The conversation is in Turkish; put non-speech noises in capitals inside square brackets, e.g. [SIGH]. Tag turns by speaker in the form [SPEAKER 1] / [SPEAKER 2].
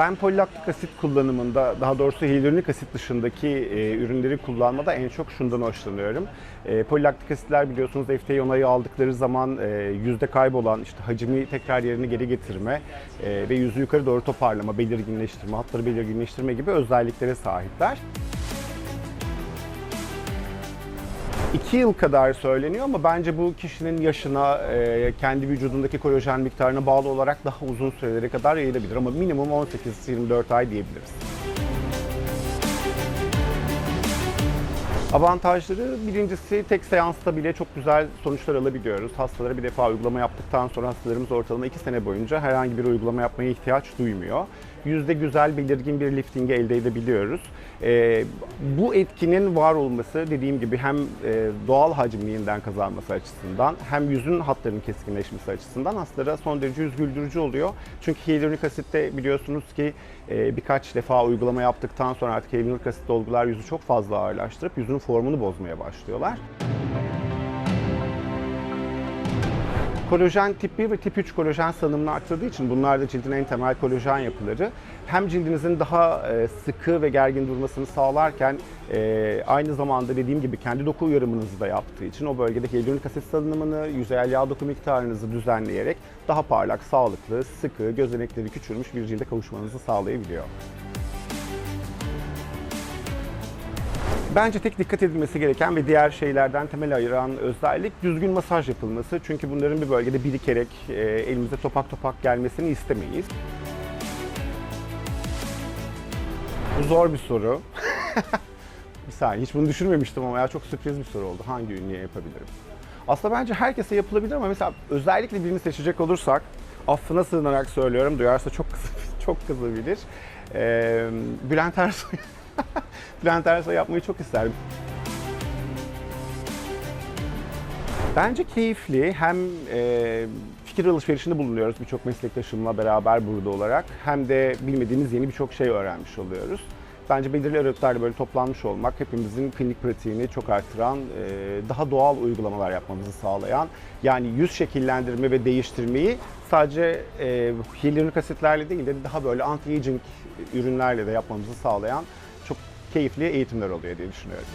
[SPEAKER 1] Ben polilaktik asit kullanımında, daha doğrusu hyaluronik asit dışındaki e, ürünleri kullanmada en çok şundan hoşlanıyorum. E, polilaktik asitler biliyorsunuz FDA onayı aldıkları zaman e, yüzde kaybolan işte hacmi tekrar yerine geri getirme e, ve yüzü yukarı doğru toparlama, belirginleştirme, hatları belirginleştirme gibi özelliklere sahipler. 2 yıl kadar söyleniyor ama bence bu kişinin yaşına, e, kendi vücudundaki kolajen miktarına bağlı olarak daha uzun sürelere kadar yayılabilir ama minimum 18-24 ay diyebiliriz. Avantajları birincisi tek seansta bile çok güzel sonuçlar alabiliyoruz. Hastalara bir defa uygulama yaptıktan sonra hastalarımız ortalama 2 sene boyunca herhangi bir uygulama yapmaya ihtiyaç duymuyor. Yüzde güzel belirgin bir liftingi elde edebiliyoruz. Ee, bu etkinin var olması dediğim gibi hem e, doğal yeniden kazanması açısından hem yüzün hatlarının keskinleşmesi açısından hastalara son derece yüz güldürücü oluyor. Çünkü hyaluronik asitte biliyorsunuz ki e, birkaç defa uygulama yaptıktan sonra artık hyaluronik asit dolgular yüzü çok fazla ağırlaştırıp yüzünün formunu bozmaya başlıyorlar. Kolajen tip 1 ve tip 3 kolajen salınımını arttırdığı için bunlar da cildin en temel kolajen yapıları. Hem cildinizin daha e, sıkı ve gergin durmasını sağlarken e, aynı zamanda dediğim gibi kendi doku uyarımınızı da yaptığı için o bölgede hyaluronik asit salınımını, yüzeyel yağ doku miktarınızı düzenleyerek daha parlak, sağlıklı, sıkı, gözenekleri küçülmüş bir cilde kavuşmanızı sağlayabiliyor. Bence tek dikkat edilmesi gereken ve diğer şeylerden temel ayıran özellik düzgün masaj yapılması. Çünkü bunların bir bölgede birikerek e, elimize topak topak gelmesini istemeyiz. Bu zor bir soru. [LAUGHS] bir saniye hiç bunu düşünmemiştim ama ya çok sürpriz bir soru oldu. Hangi ünlüye yapabilirim? Aslında bence herkese yapılabilir ama mesela özellikle birini seçecek olursak affına sığınarak söylüyorum. Duyarsa çok kızı, [LAUGHS] çok kızabilir. Ee, Bülent Ersoy [LAUGHS] Bülent Ersoy yapmayı çok isterdim. Bence keyifli. Hem e, fikir alışverişinde bulunuyoruz birçok meslektaşımla beraber burada olarak. Hem de bilmediğimiz yeni birçok şey öğrenmiş oluyoruz. Bence belirli aralıklarla böyle toplanmış olmak hepimizin klinik pratiğini çok artıran, e, daha doğal uygulamalar yapmamızı sağlayan, yani yüz şekillendirme ve değiştirmeyi sadece e, hyaluronik asitlerle değil de daha böyle anti-aging ürünlerle de yapmamızı sağlayan çok keyifli eğitimler oluyor diye düşünüyorum.